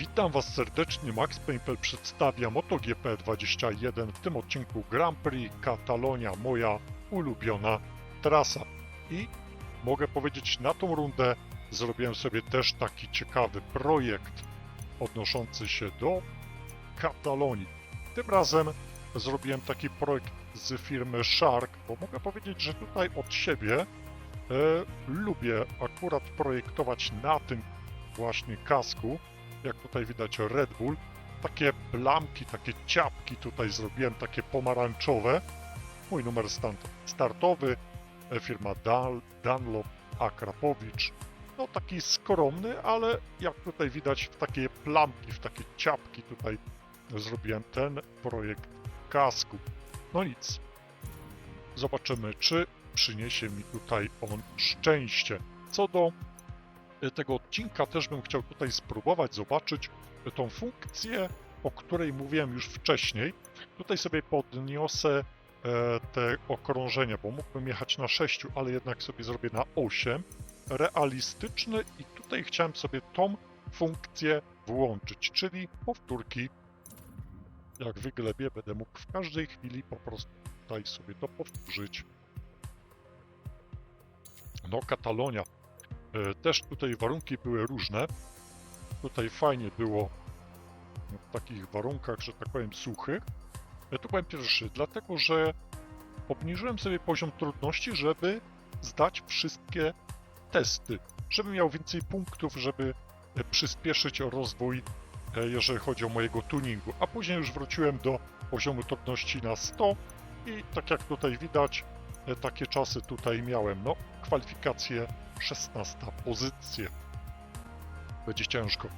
Witam Was serdecznie, Max Painfel przedstawia MotoGP 21, w tym odcinku Grand Prix Katalonia, moja ulubiona trasa. I mogę powiedzieć, na tą rundę zrobiłem sobie też taki ciekawy projekt odnoszący się do Katalonii. Tym razem zrobiłem taki projekt z firmy Shark, bo mogę powiedzieć, że tutaj od siebie e, lubię akurat projektować na tym właśnie kasku, jak tutaj widać Red Bull, takie plamki, takie ciapki tutaj zrobiłem, takie pomarańczowe. Mój numer startowy, e, firma Dan, Dunlop Akrapowicz. No taki skromny, ale jak tutaj widać w takie plamki, w takie ciapki tutaj zrobiłem ten projekt kasku. No nic. Zobaczymy, czy przyniesie mi tutaj on szczęście. Co do e, tego odcinka też bym chciał tutaj spróbować zobaczyć tą funkcję, o której mówiłem już wcześniej. Tutaj sobie podniosę e, te okrążenia, bo mógłbym jechać na 6, ale jednak sobie zrobię na 8. Realistyczny i tutaj chciałem sobie tą funkcję włączyć, czyli powtórki. Jak wyglebię, będę mógł w każdej chwili po prostu tutaj sobie to powtórzyć. No, Katalonia. E, Też tutaj warunki były różne. Tutaj fajnie było w takich warunkach, że tak powiem, suchych. Ja tu byłem pierwszy, dlatego że obniżyłem sobie poziom trudności, żeby zdać wszystkie testy, żeby miał więcej punktów, żeby e, przyspieszyć rozwój, e, jeżeli chodzi o mojego tuningu. A później już wróciłem do poziomu trudności na 100 i tak jak tutaj widać, e, takie czasy tutaj miałem. No, kwalifikacje 16 pozycję. Będzie ciężko.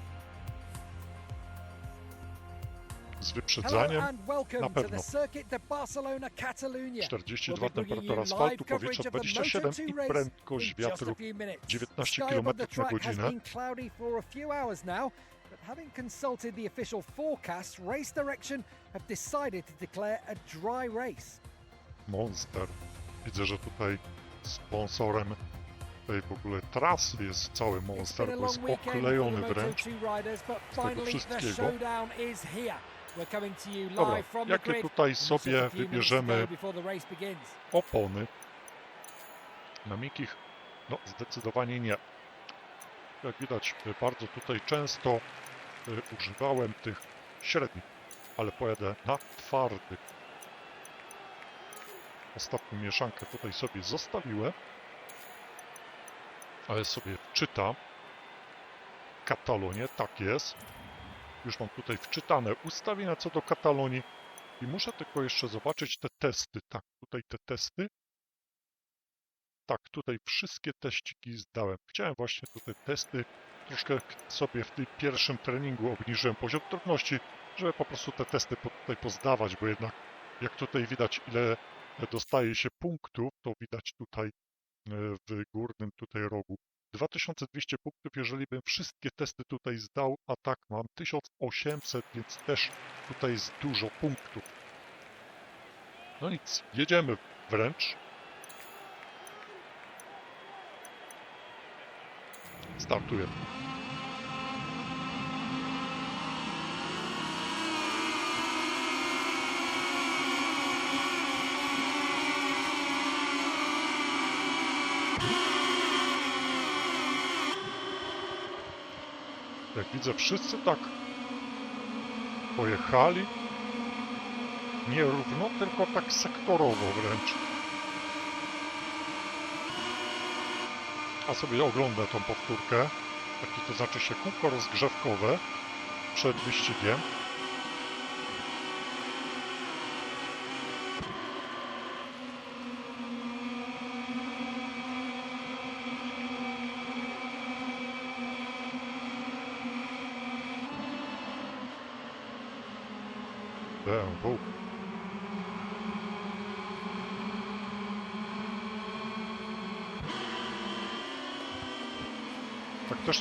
Z wyprzedzaniem na pewno. the Circuit de Barcelona Catalunya. 42 We'll be bringing temperatura asfaltu, powietrza of the 27 i Moto2 race prędkość wiatru few minutes. 19 Sky km na godzinę. but having consulted the official forecast, Race Direction have decided to declare a dry race. Monster. Widzę, że tutaj sponsorem tej w ogóle trasy jest cały Monster, bo jest oklejony wręcz. Moto2 riders, but tego wszystkiego. Dobra, jakie tutaj sobie wybierzemy opony? Na miękkich, no zdecydowanie nie. Jak widać, bardzo tutaj często y, używałem tych średnich, ale pojadę na twardych. Ostatnią mieszankę tutaj sobie zostawiłem, ale sobie wczytam. Katalonię, tak jest. Już mam tutaj wczytane ustawienia co do Katalonii i muszę tylko jeszcze zobaczyć te testy. Tak, tutaj te testy. Tak, tutaj wszystkie teściki zdałem. Chciałem właśnie tutaj testy. Troszkę sobie w tym pierwszym treningu obniżyłem poziom trudności, żeby po prostu te testy tutaj pozdawać, bo jednak jak tutaj widać ile dostaje się punktów, to widać tutaj e, w górnym tutaj rogu. 2200 punktów, jeżeli bym wszystkie testy tutaj zdał, a tak mam 1800, więc też tutaj jest dużo punktów. No nic, jedziemy wręcz. Startujemy. Jak widzę, wszyscy tak pojechali. Nie równo, tylko tak sektorowo wręcz. A sobie oglądam tą powtórkę. Taki to znaczy się kółko rozgrzewkowe przed wyścigiem.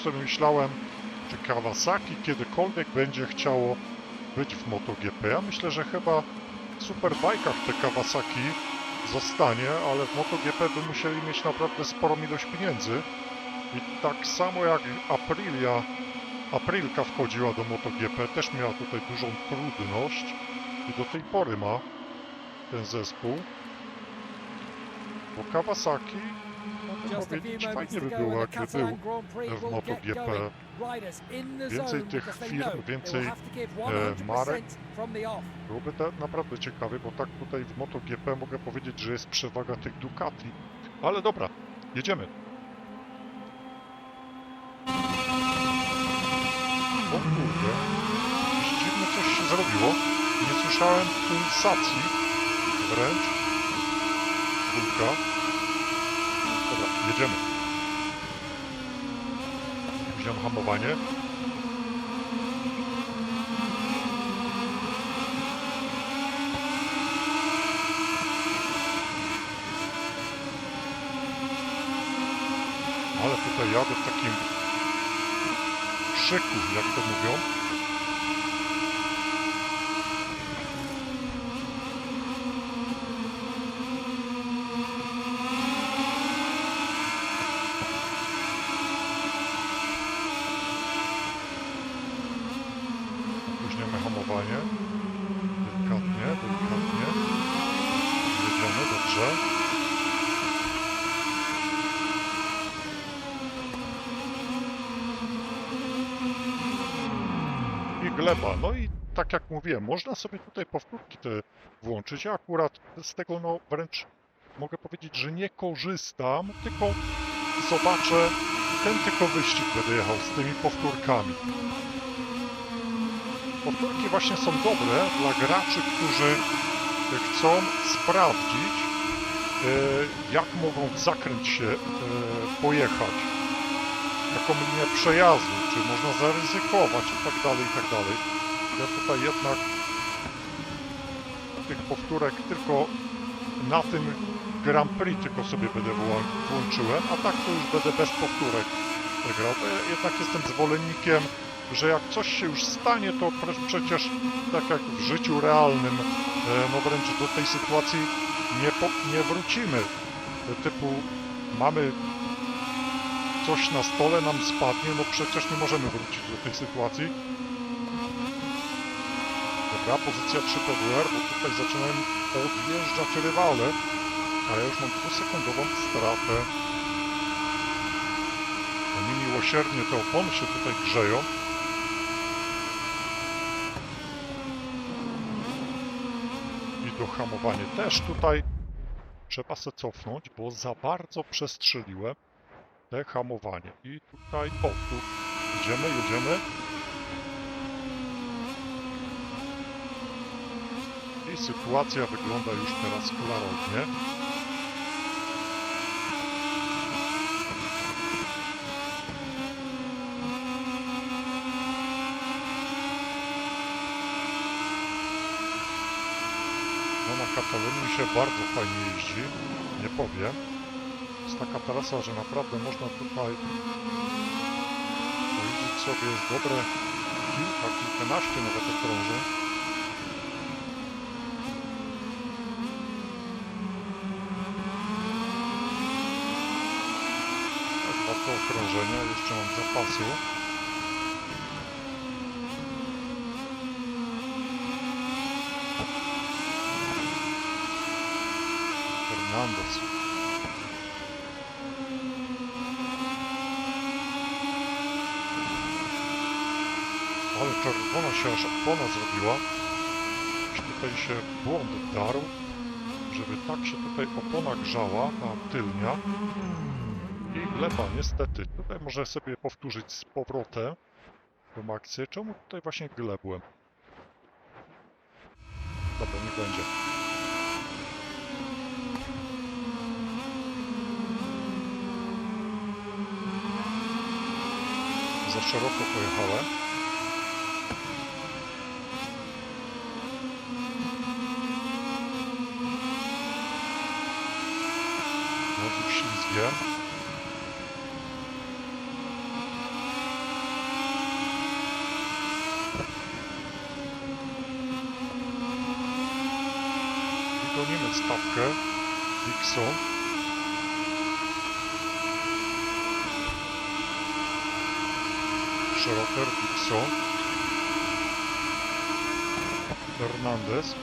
Myślałem, czy Kawasaki kiedykolwiek będzie chciało być w MotoGP. Ja myślę, że chyba w superbajkach te Kawasaki zostanie, ale w MotoGP by musieli mieć naprawdę sporą ilość pieniędzy. I tak samo jak Aprilia Aprilka wchodziła do MotoGP, też miała tutaj dużą trudność i do tej pory ma ten zespół. Bo Kawasaki, few powiedzieć, moments fajnie by było, Prix w MotoGP. Więcej tych firm, więcej, e, 100% marek. Byłoby to naprawdę ciekawe, bo tak tutaj w MotoGP mogę powiedzieć, że jest przewaga tych Ducati. Ale dobra, jedziemy. O kurde, dziwne coś się zrobiło. Nie słyszałem pulsacji wręcz. Dwójka. Jedziemy. Wziąłem hamowanie. Ale tutaj jadę w takim szyku, jak to mówią. No i tak jak mówiłem, można sobie tutaj powtórki te włączyć. Ja akurat z tego no wręcz mogę powiedzieć, że nie korzystam, tylko zobaczę, ten tylko wyścig będę jechał z tymi powtórkami. Powtórki właśnie są dobre dla graczy, którzy chcą sprawdzić, e, jak mogą w zakręt się e, pojechać jaką linię przejazdu, czy można zaryzykować i tak dalej, i tak dalej. Ja tutaj jednak tych powtórek tylko na tym Grand Prix tylko sobie będę włączyłem, a tak to już będę bez powtórek grał. Ja jednak jestem zwolennikiem, że jak coś się już stanie, to przecież tak jak w życiu realnym, e, no wręcz do tej sytuacji nie, nie wrócimy. Typu mamy coś na stole nam spadnie, no przecież nie możemy wrócić do tej sytuacji. Dobra, pozycja 3 PWR, bo tutaj zaczynają odjeżdżać rywale, a ja już mam dwusekundową stratę. No niemiłosiernie te opony się tutaj grzeją. I do hamowania też tutaj trzeba se cofnąć, bo za bardzo przestrzeliłem te hamowanie. I tutaj, o, tu jedziemy, jedziemy. Sytuacja wygląda już teraz klarownie. No na Katalonii się bardzo fajnie jeździ, nie powiem jest taka trasa, że naprawdę można tutaj pojeździć sobie dobre kilka, kilkanaście nawet okrążeń. Tak, Dwa to okrążenia, jeszcze mam zapasu. Fernandez. Ale czerwona się aż opona zrobiła. Już tutaj się błąd darł, żeby tak się tutaj opona grzała, ta tylnia. I gleba niestety. Tutaj może sobie powtórzyć z powrotem tą akcję. Czemu tutaj właśnie glebłem? Dobra, niech będzie. Za szeroko pojechałem. Znowu ślizgiem. donné notre Starka, Vixon. Широкер, Виксон. Фернандес.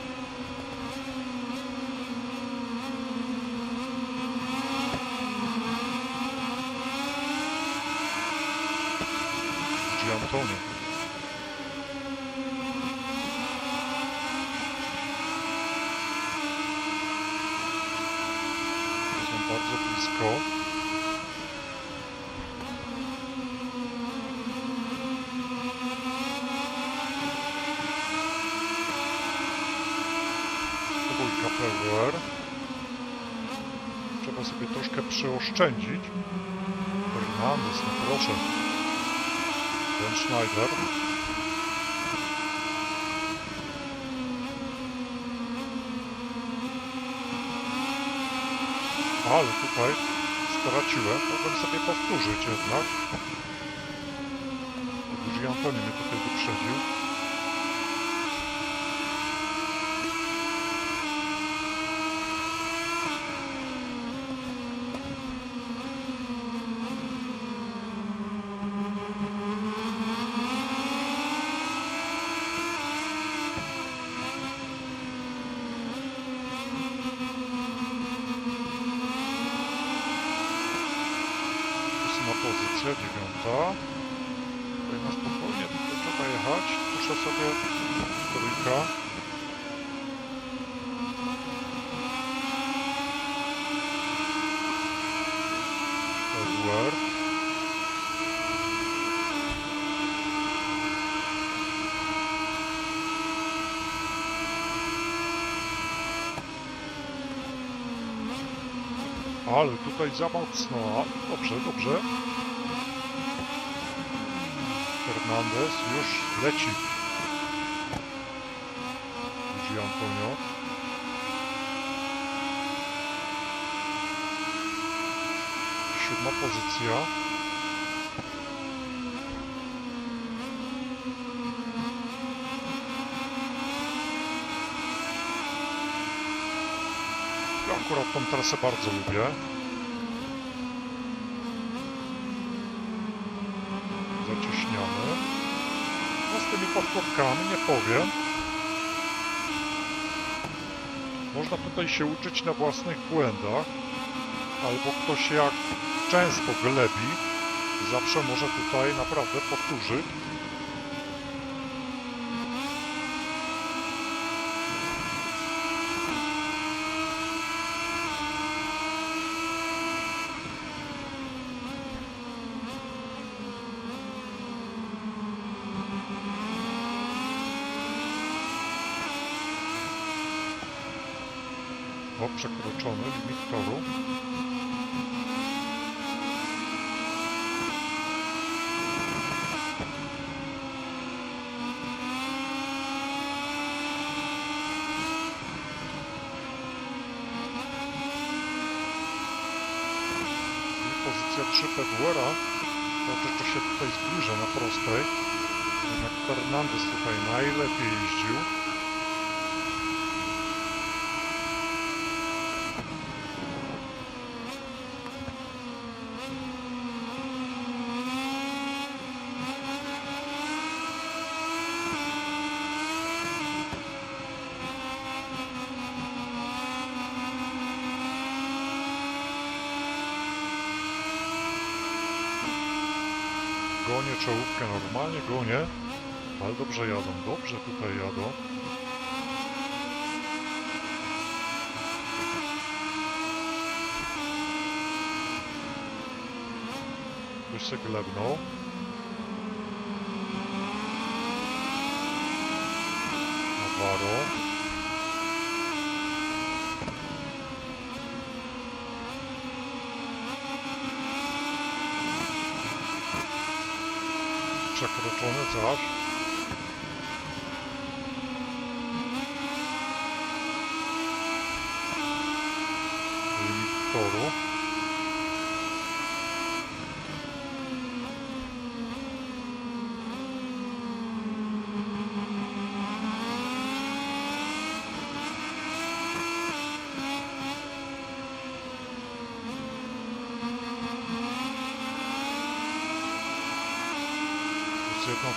Giantoni. Trzeba sobie troszkę przeoszczędzić. Fernandez, no proszę. Ben Schneider. Ale tutaj straciłem. Mogłem sobie powtórzyć jednak. Duży Antoni mnie tutaj wyprzedził. Dziewiąta. Tutaj na spokojnie, tutaj trzeba jechać. Muszę sobie trójka. Edward. Ale tutaj za mocno. Dobrze, dobrze. Fernandez już leci. Luigi Antonio. Siódma pozycja. Ja akurat tą trasę bardzo lubię. Zacieśniamy. No z tymi powtórkami nie powiem. Można tutaj się uczyć na własnych błędach. Albo ktoś jak często glebi, zawsze może tutaj naprawdę powtórzyć. O, przekroczony limit toru. Pozycja 3 Pedwera. To się tutaj zbliża na prostej. Jednak Fernandez tutaj najlepiej jeździł. Gonię czołówkę normalnie, gonię. Ale dobrze jadą, dobrze tutaj jadą. Ktoś się glebnął. Navarro. Przekroczony zaś. Limit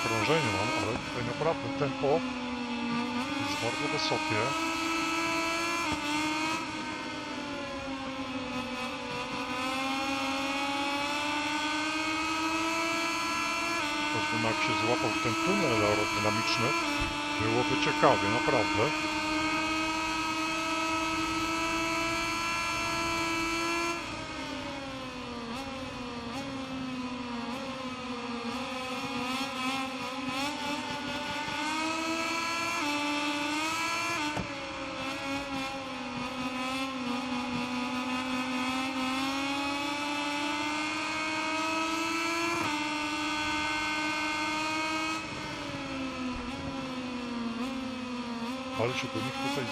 jedno okrążenie mam, ale tutaj naprawdę tempo jest bardzo wysokie. Choćbym jak się złapał ten tunel aerodynamiczny, byłoby ciekawie, naprawdę. Ale się do nich tutaj.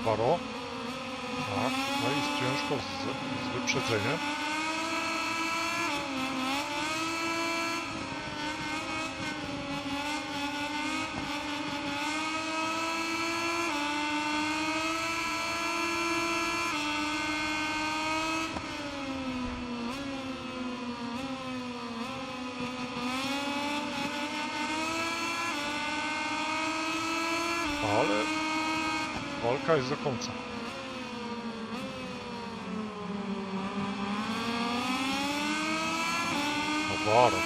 Navarro. Tak, tutaj jest ciężko z, z wyprzedzeniem. Ale walka jest do końca. Navarro.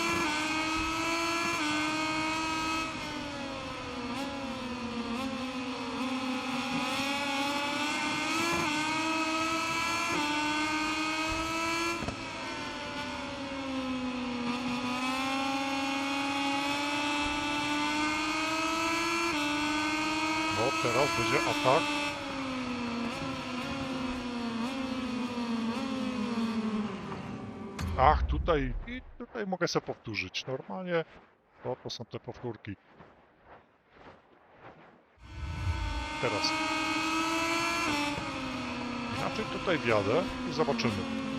No teraz będzie Ach, tutaj i tutaj mogę sobie powtórzyć. Normalnie to, to są te powtórki. Teraz. Inaczej tutaj wjadę i zobaczymy.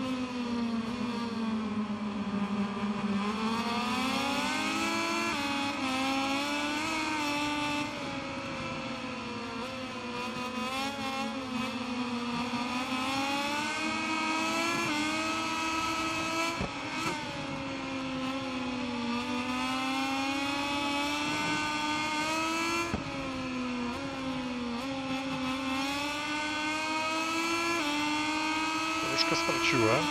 Troszkę straciłem.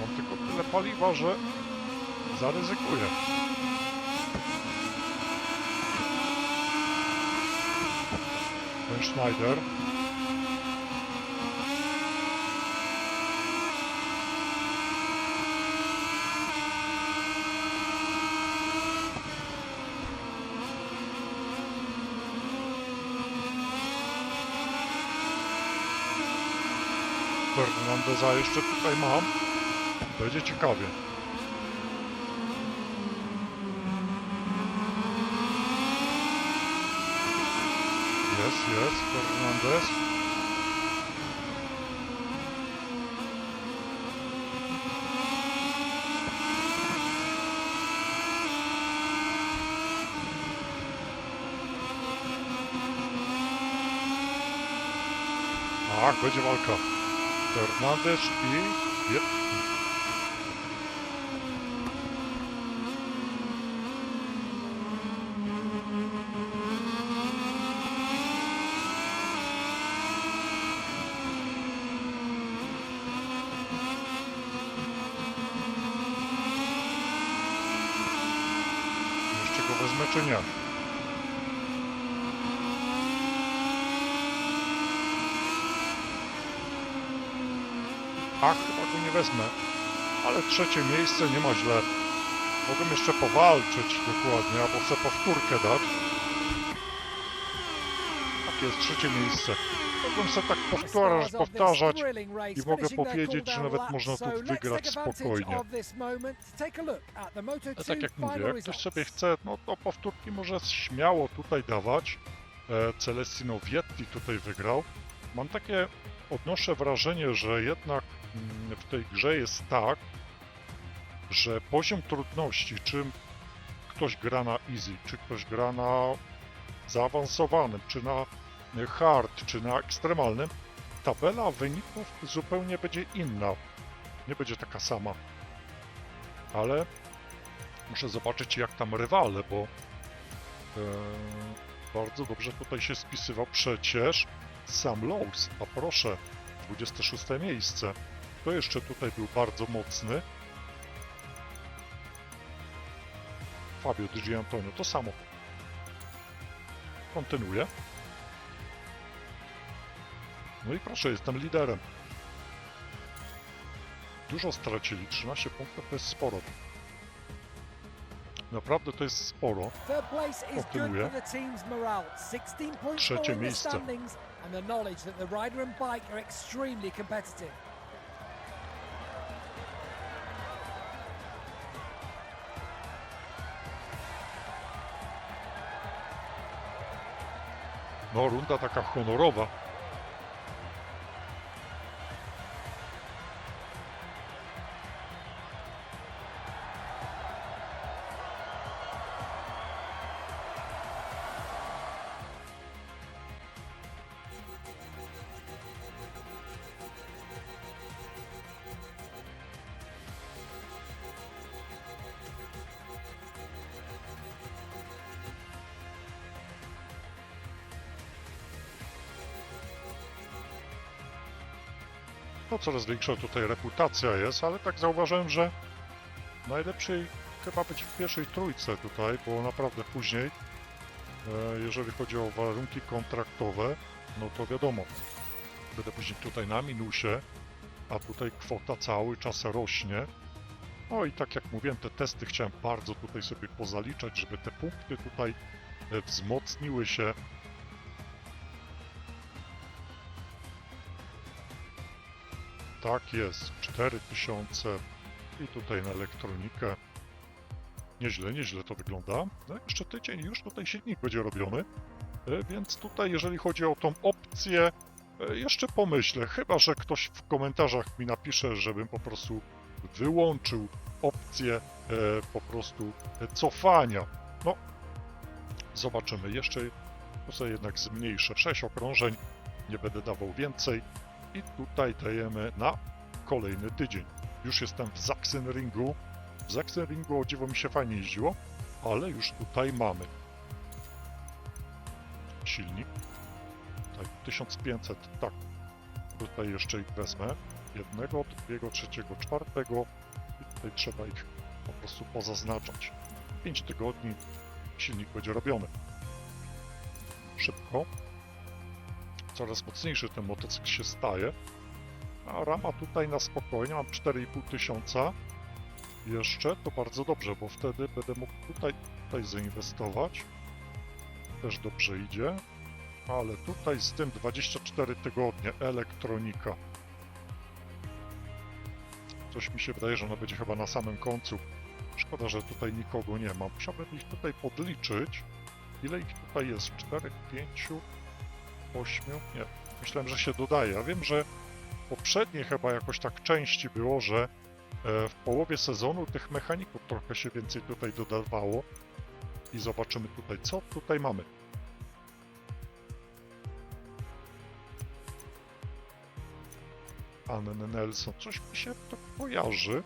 Mam tylko tyle paliwa, że zaryzykuję. Schneider. Fernandeza jeszcze tutaj mam. Będzie ciekawie. Jest, jest, Fernandez. Tak, będzie walka. Fernandez i... Yep. Jeszcze go wezmę czy nie? Ach, chyba go nie wezmę. Ale trzecie miejsce nie ma źle. Mogę jeszcze powalczyć dokładnie, albo chcę powtórkę dać. Tak jest, trzecie miejsce. Mogłem sobie tak powtarzać, powtarzać. i mogę powiedzieć, że nawet można tu wygrać spokojnie. of this moment to take a look at the Moto2 No tak jak mówię, jak ktoś sobie chce, no to powtórki może śmiało tutaj dawać. E, Celestino Vietti tutaj wygrał. Mam takie, odnoszę wrażenie, że jednak w tej grze jest tak, że poziom trudności, czym ktoś gra na easy, czy ktoś gra na zaawansowanym, czy na hard, czy na ekstremalnym, tabela wyników zupełnie będzie inna. Nie będzie taka sama. Ale muszę zobaczyć jak tam rywale, bo e, bardzo dobrze tutaj się spisywał przecież sam Lowe's, a proszę, 26 miejsce. To jeszcze tutaj był bardzo mocny. Fabio Di Giantonio, to samo. Kontynuuję. No i proszę, jestem liderem. Dużo stracili, 13 punktów to jest sporo. Naprawdę to jest sporo. Third place is good Kontynuuję. for the team's morale. 16 points Trzecie miejsce. standings and the knowledge that the rider and bike are extremely competitive. No, runda taka honorowa. Coraz większa tutaj reputacja jest, ale tak zauważyłem, że najlepiej chyba być w pierwszej trójce tutaj, bo naprawdę później, e, jeżeli chodzi o warunki kontraktowe, no to wiadomo, będę później tutaj na minusie, a tutaj kwota cały czas rośnie. No i tak jak mówiłem, te testy chciałem bardzo tutaj sobie pozaliczać, żeby te punkty tutaj e, wzmocniły się Tak jest, 4000 i tutaj na elektronikę. Nieźle, nieźle to wygląda. No jeszcze tydzień, już tutaj silnik będzie robiony. E, Więc tutaj, jeżeli chodzi o tą opcję, e, jeszcze pomyślę. Chyba, że ktoś w komentarzach mi napisze, żebym po prostu wyłączył opcję e, po prostu cofania. No, zobaczymy. Jeszcze sobie jednak zmniejszę. 6 okrążeń, nie będę dawał więcej. I tutaj dajemy na kolejny tydzień. Już jestem w Sachsenringu. W Sachsenringu o dziwo mi się fajnie jeździło, ale już tutaj mamy silnik. Tutaj 1500, tak. Tutaj jeszcze ich wezmę. Jednego, drugiego, trzeciego, czwartego. I tutaj trzeba ich po prostu pozaznaczać. 5 tygodni silnik będzie robiony. Szybko coraz mocniejszy ten motocykl się staje. A rama tutaj na spokojnie, mam 4,5 tysiąca jeszcze, to bardzo dobrze, bo wtedy będę mógł tutaj, tutaj zainwestować. Też dobrze idzie. Ale tutaj z tym 24 tygodnie, elektronika. Coś mi się wydaje, że ona będzie chyba na samym końcu. Szkoda, że tutaj nikogo nie ma. Musiałbym ich tutaj podliczyć. Ile ich tutaj jest? 4, 5, 8? Nie. Myślałem, że się dodaje. Ja wiem, że poprzednie chyba jakoś tak części było, że e, w połowie sezonu tych mechaników trochę się więcej tutaj dodawało. I zobaczymy tutaj, co tutaj mamy. Anny Nelson. Coś mi się to kojarzy.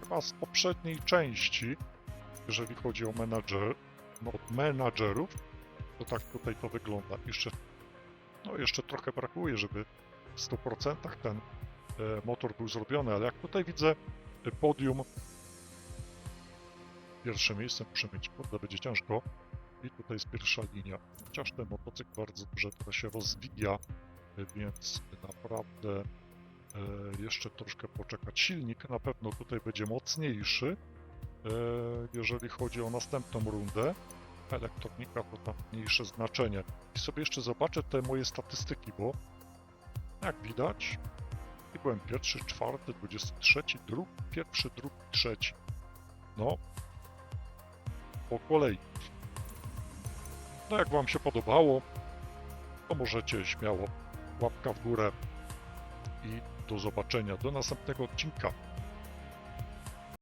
Chyba z poprzedniej części, jeżeli chodzi o menadżer, no, menadżerów. To tak tutaj to wygląda. Jeszcze, no jeszcze trochę brakuje, żeby w 100% ten e, motor był zrobiony, ale jak tutaj widzę e, podium, pierwsze miejsce muszę mieć, kurde, będzie ciężko. I tutaj jest pierwsza linia. Chociaż ten motocykl bardzo dobrze teraz się rozwija, e, więc naprawdę jeszcze troszkę poczekać. Silnik na pewno tutaj będzie mocniejszy, jeżeli chodzi o następną rundę. Elektronika to tam mniejsze znaczenie. I sobie jeszcze zobaczę te moje statystyki, bo jak widać, byłem pierwszy, czwarty, dwudziesty trzeci, drugi, pierwszy, drugi, trzeci. No, po kolei. No jak Wam się podobało, to możecie śmiało łapka w górę i do zobaczenia do następnego odcinka.